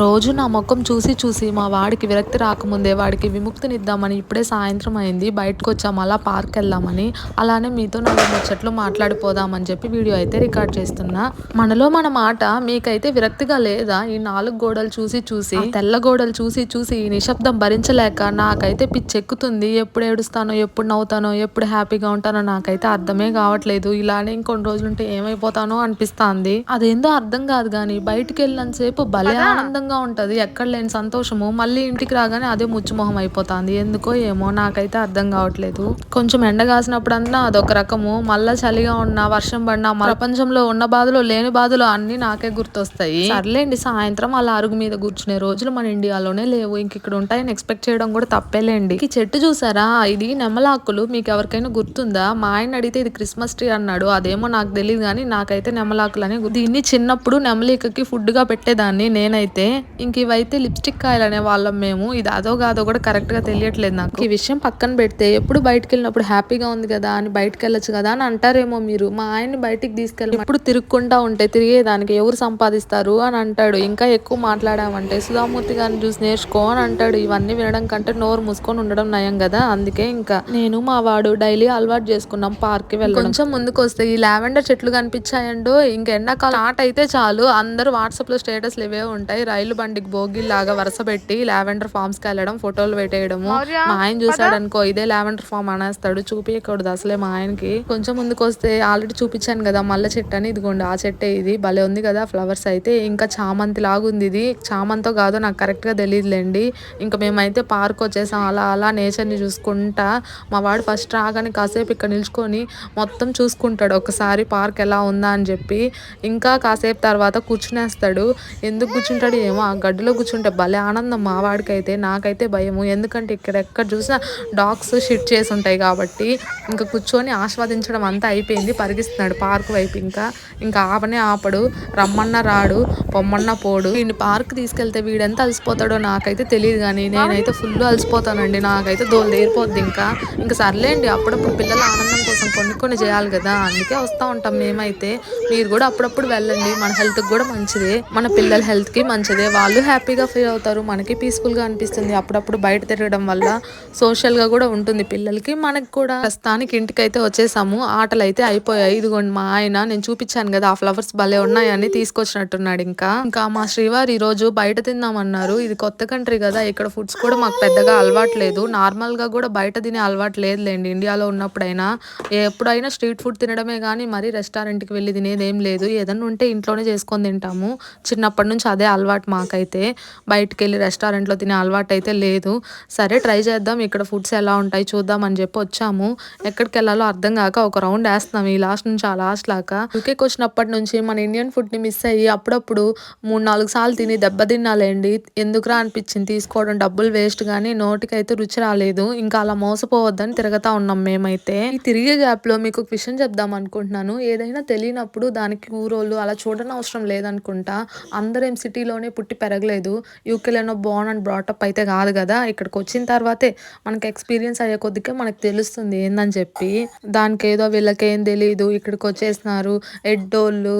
రోజు నా ముఖం చూసి చూసి మా వాడికి విరక్తి రాకముందే వాడికి విముక్తినిద్దామని ఇప్పుడే సాయంత్రం అయింది. బయటకు వచ్చాము అలా పార్క్ వెళ్దామని. అలానే మీతో నాలుగు ముచ్చట్లు మాట్లాడిపోదామని చెప్పి వీడియో అయితే రికార్డ్ చేస్తున్నా. మనలో మన మాట మీకైతే విరక్తిగా లేదా? ఈ నాలుగు గోడలు చూసి చూసి తెల్ల గోడలు చూసి చూసి ఈ నిశ్శబ్దం భరించలేక నాకైతే పిచ్చెక్కుతుంది. ఎప్పుడు ఏడుస్తానో ఎప్పుడు నవ్వుతానో ఎప్పుడు హ్యాపీగా ఉంటానో నాకైతే అర్థమే కావట్లేదు. ఇలానే ఇంకొన్ని రోజులుంటే ఏమైపోతానో అనిపిస్తాంది. అదేందో అర్థం కాదు కానీ బయటికి వెళ్ళినంతసేపు భలే ఆనందంగా ఉంటుంది. ఎక్కడ లేని సంతోషము. మళ్ళీ ఇంటికి రాగానే అదే ముచ్చుమొహం అయిపోతుంది. ఎందుకో ఏమో నాకైతే అర్థం కావట్లేదు. కొంచెం ఎండ కాసినప్పుడన్నా అదొక రకము. మళ్ళా చలిగా ఉన్నా వర్షం పడినా ప్రపంచంలో ఉన్న బాధలు లేని బాధలు అన్ని నాకే గుర్తొస్తాయి. సర్లేండి సాయంత్రం అలా అరుగు మీద కూర్చునే రోజులు మన ఇండియాలోనే లేవు. ఇంక ఇక్కడ ఉంటాయని ఎక్స్పెక్ట్ చేయడం కూడా తప్పేలేండి. ఈ చెట్టు చూసారా? ఇది నెమలాకులు. మీకు ఎవరికైనా గుర్తుందా? మా ఆయన అడిగితే ఇది క్రిస్మస్ ట్రీ అన్నాడు. అదేమో నాకు తెలియదు కానీ నాకైతే నెమలాకులు అని దీన్ని చిన్నప్పుడు నెమలికకి ఫుడ్గా పెట్టేదాన్ని నేనైతే. ఇంక ఇవైతే లిప్స్టిక్ కాయలు అనే వాళ్ళం మేము. ఇది అదో కాదో కూడా కరెక్ట్గా తెలియట్లేదు నాకు. ఈ విషయం పక్కన పెడితే ఎప్పుడు బయటకు వెళ్ళినప్పుడు హ్యాపీగా ఉంది కదా అని బయటకు వెళ్ళొచ్చు కదా అని అంటారేమో మీరు. మా ఆయన్ని బయటికి తీసుకెళ్ళి ఎప్పుడు తిరుక్కుంటా ఉంటే తిరిగేదానికి ఎవరు సంపాదిస్తారు అని అంటాడు. ఇంకా ఎక్కువ మాట్లాడామంటే సుధామూర్తి గారిని చూసి నేర్చుకో అని అంటాడు. ఇవన్నీ వినడం కంటే నోరు మూసుకొని ఉండడం నయం కదా. అందుకే ఇంకా నేను మా వాడు డైలీ అలవాటు చేసుకున్నాం పార్క్కి వెళ్ళి కొంచెం ముందుకు వస్తే ఈ లావెండర్ చెట్లు కనిపించాయండో. ఇంకా ఎండాకాలం ఆట అయితే చాలు. అందరూ వాట్సాప్లో స్టేటస్లు ఇవే ఉంటాయి. రైలు బండికి భోగి లాగా వరుస పెట్టి లావెండర్ ఫార్మ్స్కి వెళ్ళడం ఫోటోలు పెట్టేయడము మా ఆయన చూసాడు అనుకో ఇదే లావెండర్ ఫామ్ అనేస్తాడు చూపించకూడదు అసలే మా ఆయనకి. కొంచెం ముందుకు వస్తే ఆల్రెడీ చూపించాను కదా మల్ల చెట్టు అని ఇదిగోండి ఆ చెట్టే ఇది భలే ఉంది కదా ఫ్లవర్స్ అయితే ఇంకా చామంతి లాగుంది ఇది. చామంతో కాదో నాకు కరెక్ట్గా తెలియదులేండి ఇంకా మేమైతే పార్క్ వచ్చేసాం అలా అలా నేచర్ని చూసుకుంటా. మా వాడు ఫస్ట్ రాగానే కాసేపు ఇక్కడ నిల్చుకొని మొత్తం చూసుకుంటాడు ఒకసారి పార్క్ ఎలా ఉందా అని చెప్పి. ఇంకా కాసేపు తర్వాత కూర్చునేస్తాడు. ఎందుకు కూర్చుంటాడు ఏమో ఆ గడ్డిలో కూర్చుంటే భలే ఆనందం మా వాడికైతే నాకైతే భయము. ఎందుకంటే ఇక్కడ ఎక్కడ చూసినా డాగ్స్ షిట్ చేసి ఉంటాయి కాబట్టి ఇంకా కూర్చొని ఆస్వాదించడం అంతా అయిపోయింది. పరిగిస్తున్నాడు పార్క్ వైపు ఇంకా. ఇంకా ఆపనే ఆపడు. రమ్మన్న రాడు. పొమ్మన్న పోడు. వీడిని పార్క్ తీసుకెళ్తే వీడెంత అలసిపోతాడో నాకైతే తెలియదు కానీ నేనైతే ఫుల్ అలసిపోతానండి. నాకైతే దోలు తీరిపోద్ది ఇంకా. ఇంకా సర్లేండి అప్పుడప్పుడు పిల్లల ఆనందం కోసం కొన్ని కొన్ని చేయాలి కదా. అందుకే వస్తూ ఉంటాం మేమైతే. మీరు కూడా అప్పుడప్పుడు వెళ్ళండి. మన హెల్త్కి కూడా మంచిదే. మన పిల్లల హెల్త్కి మంచిది. వాళ్ళు హ్యాపీగా ఫీల్ అవుతారు. మనకి పీస్ఫుల్గా అనిపిస్తుంది. అప్పుడప్పుడు బయట తిరగడం వల్ల సోషల్గా కూడా ఉంటుంది పిల్లలకి. మనకి కూడా ప్రస్తుతానికి ఇంటికి అయితే వచ్చేసాము. ఆటలు అయితే అయిపోయాయి. ఇదిగోండి మా ఆయన నేను చూపించాను కదా ఆ ఫ్లవర్స్ భలే ఉన్నాయని తీసుకొచ్చినట్టున్నాడు ఇంకా. ఇంకా మా శ్రీవారు ఈరోజు రోజు బయట తిందామన్నారు. ఇది కొత్త కంట్రీ కదా ఇక్కడ ఫుడ్స్ కూడా మాకు పెద్దగా అలవాటు లేదు. నార్మల్గా కూడా బయట తినే అలవాటు లేదులేండి ఇండియాలో ఉన్నప్పుడైనా ఎప్పుడైనా స్ట్రీట్ ఫుడ్ తినడమే కానీ మరీ రెస్టారెంట్కి వెళ్ళి తినేది ఏం లేదు. ఏదన్నా ఉంటే ఇంట్లోనే చేసుకొని తింటాము. చిన్నప్పటి నుంచి అదే అలవాటు మాకైతే బయటకు వెళ్ళి రెస్టారెంట్లో తినే అలవాటు అయితే లేదు. సరే ట్రై చేద్దాం. ఇక్కడ ఫుడ్స్ ఎలా ఉంటాయి చూద్దాం అని చెప్పి వచ్చాము. ఎక్కడికి వెళ్ళాలో అర్థం కాక ఒక రౌండ్ వేస్తున్నాం. ఈ లాస్ట్ నుంచి ఆ లాస్ట్ లాగా. యూకేకి వచ్చినప్పటి నుంచి మన ఇండియన్ ఫుడ్ని మిస్ అయ్యి అప్పుడప్పుడు మూడు నాలుగు సార్లు తిని దెబ్బతిన్నాలేండి ఎందుకురా అనిపించింది? తీసుకోవడం డబ్బులు వేస్ట్ కానీ నోటికైతే రుచి రాలేదు. ఇంకా అలా మోసపోవద్దని తిరగతా ఉన్నాం మేమైతే. ఈ తిరిగే గ్యాప్లో మీకు ఒక విషయం చెప్దాం అనుకుంటున్నాను. ఏదైనా తెలియనప్పుడు దానికి ఊరోళ్ళు అలా చూడని అవసరం లేదనుకుంటా. అందరం సిటీలోనే పుట్టి పెరగలేదు. యూకేలోనో బోర్న్ అండ్ బ్రాటప్ అయితే కాదు కదా. ఇక్కడికి వచ్చిన తర్వాతే మనకి ఎక్స్పీరియన్స్ అయ్యే కొద్దిగా మనకు తెలుస్తుంది ఏందని చెప్పి. దానికి ఏదో వీళ్ళకేం తెలియదు ఇక్కడికి వచ్చేసినారు. ఎడ్డోళ్ళు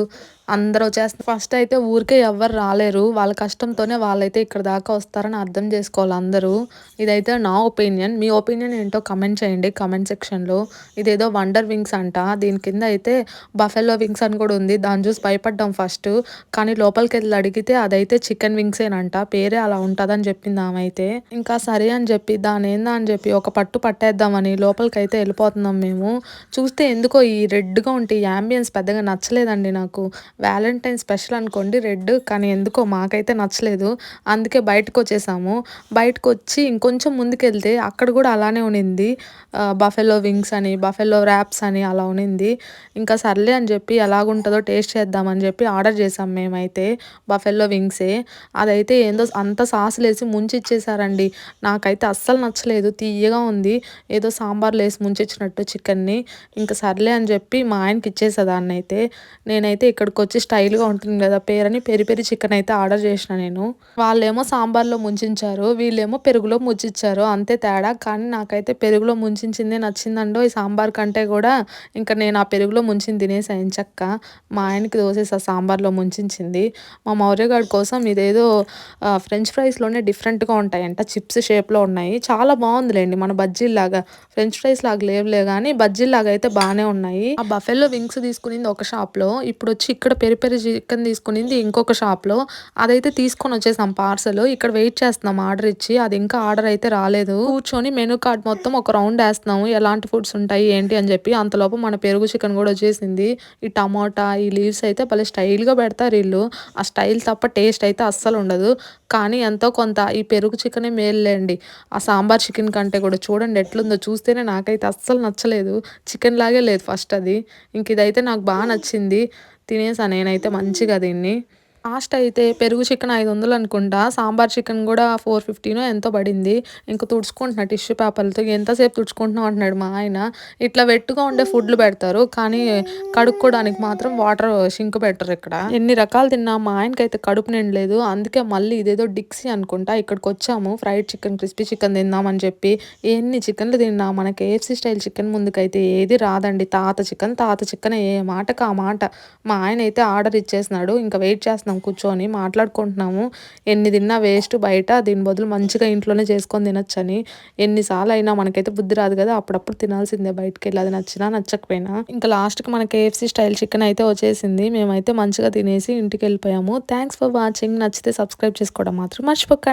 అందరూ వచ్చేస్తారు ఫస్ట్ అయితే ఊరికే ఎవ్వరు రాలేరు. వాళ్ళ కష్టంతోనే వాళ్ళైతే ఇక్కడ దాకా వస్తారని అర్థం చేసుకోవాలి అందరూ. ఇదైతే నా ఒపీనియన్. మీ ఒపీనియన్ ఏంటో కమెంట్ చేయండి కమెంట్ సెక్షన్లో. ఇదేదో వండర్ వింగ్స్ అంట. దీని కింద అయితే బఫెలో వింగ్స్ అని కూడా ఉంది. దాన్ని చూసి భయపడ్డాం ఫస్ట్. కానీ లోపలికి వెళ్ళి అడిగితే అదైతే చికెన్ వింగ్సేనంట. పేరే అలా ఉంటుందని చెప్పింది ఆమె అయితే. ఇంకా సరే అని చెప్పి దాని ఏందా అని చెప్పి ఒక పట్టు పట్టేద్దామని లోపలికి అయితే వెళ్ళిపోతున్నాం మేము. చూస్తే ఎందుకో ఈ రెడ్గా ఉంటే ఈ అంబియన్స్ పెద్దగా నచ్చలేదండి నాకు. వ్యాలంటైన్ స్పెషల్ అనుకోండి రెడ్ కానీ ఎందుకో మాకైతే నచ్చలేదు. అందుకే బయటకు వచ్చేసాము బయటకు వచ్చి ఇంకొంచెం ముందుకెళ్తే అక్కడ కూడా అలానే ఉన్నింది బఫెలో వింగ్స్ అని బఫెలో ర్యాప్స్ అని అలా ఉన్నింది ఇంకా సర్లే అని చెప్పి ఎలాగుంటుందో టేస్ట్ చేద్దామని చెప్పి ఆర్డర్ చేసాం మేమైతే బఫెల్లో వింగ్సే అదైతే ఏందో అంత సాసులు వేసి ముంచి ఇచ్చేసారండి నాకైతే అస్సలు నచ్చలేదు. తీయగా ఉంది. ఏదో సాంబార్లు వేసి ముంచిచ్చినట్టు చికెన్ని. ఇంకా సర్లే అని చెప్పి మా ఆయనకి ఇచ్చేసేదాన్ని అయితే నేనైతే ఇక్కడికి వచ్చి స్టైల్గా ఉంటుంది కదా పేరని పెరి పెరి చికెన్ అయితే ఆర్డర్ చేసిన నేను. వాళ్ళేమో సాంబార్లో ముంచించారు వీళ్ళేమో పెరుగులో ముంచిచ్చారు అంతే తేడా. కానీ నాకైతే పెరుగులో ముంచించింది నచ్చిందండో ఈ సాంబార్ కంటే కూడా ఇంకా నేను ఆ పెరుగులో ముంచింది తినేసాను చక్క. మా ఆయనకి దోసేసి ఆ సాంబార్లో ముంచింది మా మౌర్యగాడి కోసం ఇదేదో ఫ్రెంచ్ ఫ్రైస్లోనే డిఫరెంట్గా ఉంటాయంట చిప్స్ షేప్లో ఉన్నాయి. చాలా బాగుందిలేండి మన బజ్జీలాగా ఫ్రెంచ్ ఫ్రైస్ లాగా లేవులే కానీ బజ్జీలాగా అయితే బాగానే ఉన్నాయి. ఆ బఫెల్లో వింగ్స్ తీసుకునింది ఒక షాప్లో. ఇప్పుడు వచ్చి ఇక్కడ పెరి పెరి చికెన్ తీసుకునింది ఇంకొక షాప్లో. అదైతే తీసుకొని వచ్చేసాం పార్సల్. ఇక్కడ వెయిట్ చేస్తున్నాం ఆర్డర్ ఇచ్చి. అది ఇంకా ఆర్డర్ అయితే రాలేదు. కూర్చొని మెనూ కార్డ్ మొత్తం ఒక రౌండ్ వేస్తున్నాము ఎలాంటి ఫుడ్స్ ఉంటాయి ఏంటి అని చెప్పి. అంతలోపు మన పెరుగు చికెన్ కూడా వచ్చేసింది. ఈ టమాటా ఈ లీవ్స్ అయితే భలే స్టైల్గా పెడతారు వీళ్ళు. ఆ స్టైల్ తప్ప టేస్ట్ అయితే అస్సలు ఉండదు. కానీ ఎంతో కొంత ఈ పెరుగు చికెనే మేల్లేండి. ఆ సాంబార్ చికెన్ కంటే కూడా చూడండి ఎట్లుందో. చూస్తేనే నాకైతే అస్సలు నచ్చలేదు. చికెన్ లాగే లేదు ఫస్ట్ అది. ఇంక ఇదైతే నాకు బాగా నచ్చింది. తినేసా నేనైతే మంచిగా దీన్ని కాస్ట్ అయితే పెరుగు చికెన్ ఐదు వందలు అనుకుంటా సాంబార్ చికెన్ కూడా ఫోర్ ఫిఫ్టీనో ఎంతో పడింది. ఇంకా తుడుచుకుంటున్నా టిష్యూ పేపర్లతో ఎంతసేపు తుడుచుకుంటున్నాం అంటున్నాడు మా ఆయన. ఇట్లా వెట్టుగా ఉండే ఫుడ్లు పెడతారు కానీ కడుక్కోవడానికి మాత్రం వాటర్ షింక్ పెట్టరు ఇక్కడ. ఎన్ని రకాలు తిన్నా మా ఆయనకి అయితే కడుపు నిండలేదు. అందుకే మళ్ళీ ఇదేదో డిక్సీ అనుకుంటా ఇక్కడికి వచ్చాము ఫ్రైడ్ చికెన్ క్రిస్పీ చికెన్ తిందామని చెప్పి. ఎన్ని చికెన్లు తిన్నా మన కేఎఫ్సీ స్టైల్ చికెన్ ముందుకైతే ఏది రాదండి. తాత చికెన్ తాత చికెన్ ఏ మాటకు ఆ మాట. మా ఆయన అయితే ఆర్డర్ ఇచ్చేసినాడు ఇంకా వెయిట్ చేస్తున్నాడు. చేస్తున్నాం కూర్చొని మాట్లాడుకుంటున్నాము. ఎన్ని తిన్నా వేస్ట్ బయట దీని బదులు మంచిగా ఇంట్లోనే చేసుకొని తినొచ్చని. ఎన్నిసార్లు అయినా మనకైతే బుద్ధి రాదు కదా అప్పుడప్పుడు తినాల్సిందే బయటకు వెళ్ళి అది నచ్చినా నచ్చకపోయినా. ఇంకా లాస్ట్కి మన కేఎఫ్సీ స్టైల్ చికెన్ అయితే వచ్చేసింది. మేమైతే మంచిగా తినేసి ఇంటికి వెళ్ళిపోయాము. Thanks for watching. నచ్చితే సబ్స్క్రైబ్ చేసుకోవడం మాత్రం మర్చిపోకండి